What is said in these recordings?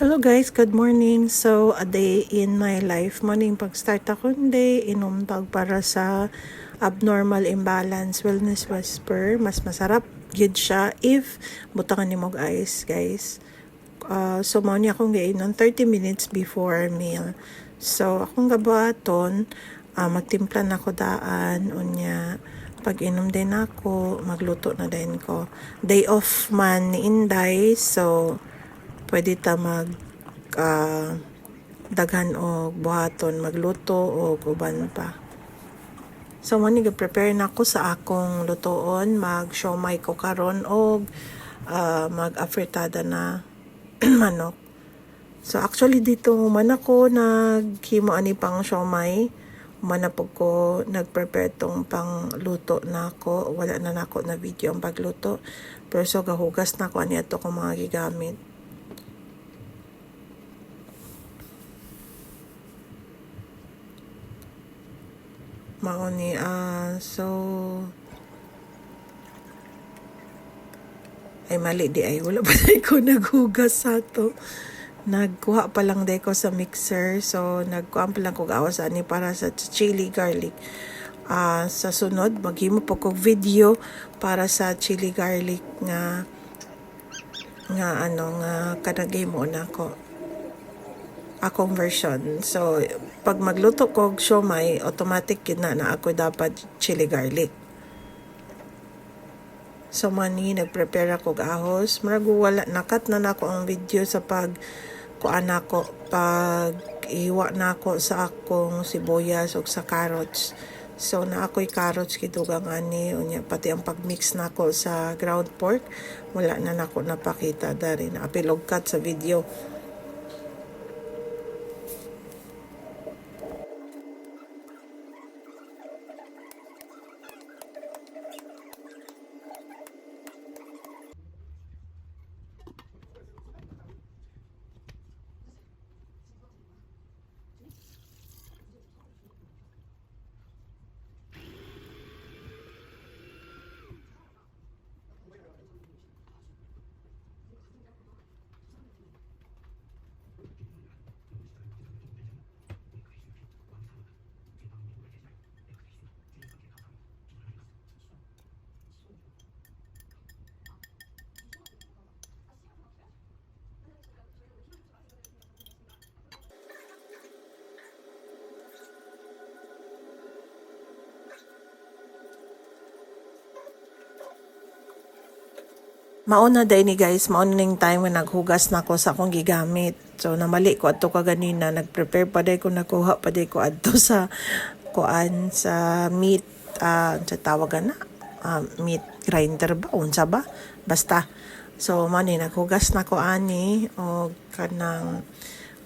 Hello guys, good morning. So, a day in my life. Morning pag-start ako day, inom tag para sa abnormal imbalance wellness whisper. Mas masarap yun siya if butangan ni mog ice, guys. Uh, so, mo niya akong gainon 30 minutes before meal. So, akong gabuhaton, uh, magtimpla na ko daan, unya, pag inom din ako, magluto na din ko. Day off man ni Inday, so, pwede ta mag ah, daghan o buhaton magluto o uban pa. So mo ni prepare na ako sa akong lutoon mag siomay ko karon og ah, mag afritada na manok. So actually dito man ako naghimo ani pang siomay man na po ko nag-prepare tong pang luto na ako. Wala na nako na video ang pagluto. Pero so gahugas na ko ani ato kong mga gigamit mao ni ah so ay mali di ay wala pa tayo ko naghugas sa to. Nagkuha pa lang day ko sa mixer so nagkuha pa lang ko gawas ani para sa chili garlic. Ah sa sunod maghimo po ko video para sa chili garlic nga nga ano nga kanagay mo na ko akong version. So, pag magluto ko siomay, automatic yun na na ako dapat chili garlic. So, mani, nag-prepare ako ahos. Marago wala, nakat na nako ang video sa pag kuan ako, pag iwa na ako sa akong sibuyas o sa carrots. So, na ako'y carrots kidugang ani, unya, pati ang pag-mix na ako sa ground pork, wala na nako napakita dari na apilog cut sa video. Mauna day ni guys, mauna ning time when naghugas na ako sa akong gigamit. So namali ko adto ka ganina, nagprepare pa day ko nakuha pa day ko adto sa kuan sa meat uh, sa tawagan na uh, meat grinder ba unsa ba? Basta. So mani naghugas na ko ani o kanang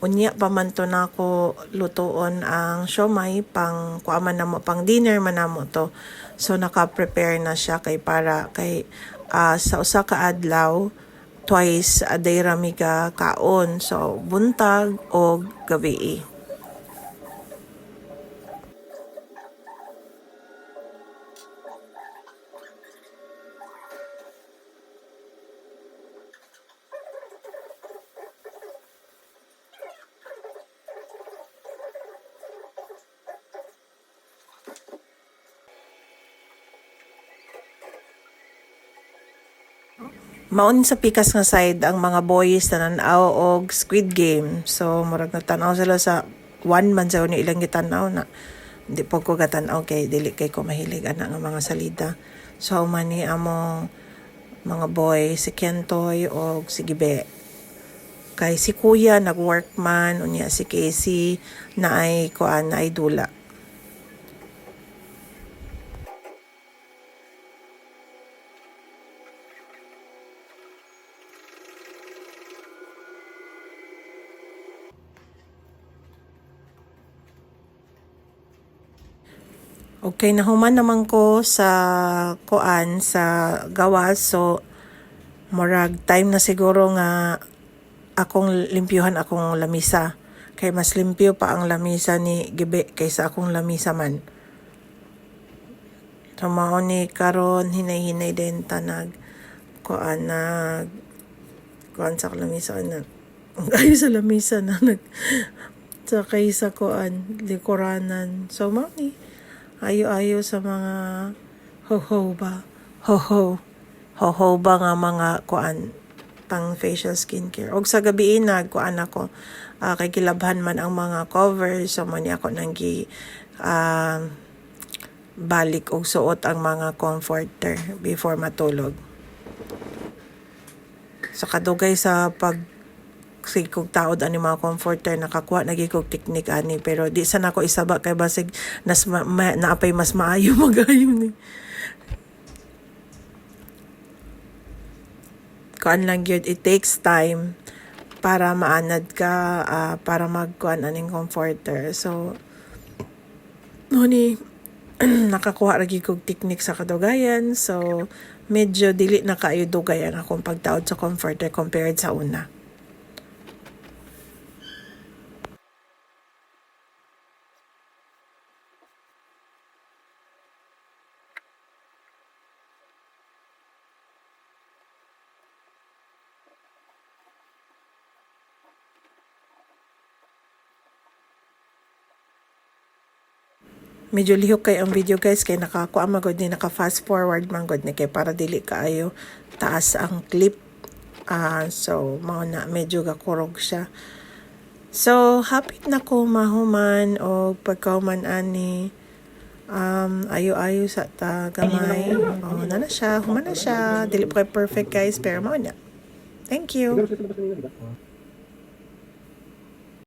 unya pa man to na ako lutoon ang siomay pang kuaman na mo pang dinner man na mo to. So naka-prepare na siya kay para kay ah, sa usa ka adlaw twice a day rami ka kaon. So buntag o gabi Maun sa pikas nga side ang mga boys na nanaw og Squid Game. So, murag natanaw sila sa one man sa ni ilang gitanaw na. Hindi po ko gatanaw kay dili kay ko mahilig ana nga mga salida. So, mani amo mga boy si Kentoy og si Gibe. Kay si Kuya nag-workman unya si Casey na ay kuan na ay dula. Okay, nahuman naman ko sa kuan sa gawas so morag time na siguro nga akong limpyuhan akong lamisa. Kay mas limpyo pa ang lamisa ni Gibe kaysa akong lamisa man. So mao ni karon hinay-hinay din tanag kuan nag kuan sa lamisa na ayo sa lamisa na nag sa kay sa kuan likuranan so mao ni ayo-ayo sa mga ho-ho ba ho-ho. Ho-ho ba nga mga kuan pang facial skincare. Og sa gabi nag kuan ako ah, kay kilabhan man ang mga covers so mo ni ako nang gi ah, balik og suot ang mga comforter before matulog. Sa kadugay sa pag sig kog taod ani mga comforter nakakuha lagi kog teknik ani pero di sa nako isaba kay basig nas ma, ma, naapay mas maayo magayo ni. Kuan lang gyud it takes time para maanad ka ah, para magkuan aning comforter. So no ni nakakuha lagi kog teknik sa kadugayan so medyo dili na kaayo dugayan akong pagtaod sa comforter compared sa una medyo lihok kay ang video guys kay nakakuha magod ni naka fast forward man gud ni kay para dili kaayo taas ang clip. Ah so mao na medyo gakurog siya. So hapit na ko mahuman o pagkauman ani um ayo-ayo sa ta gamay. Oh na na siya human na siya. Dili pa perfect guys pero mao na. Thank you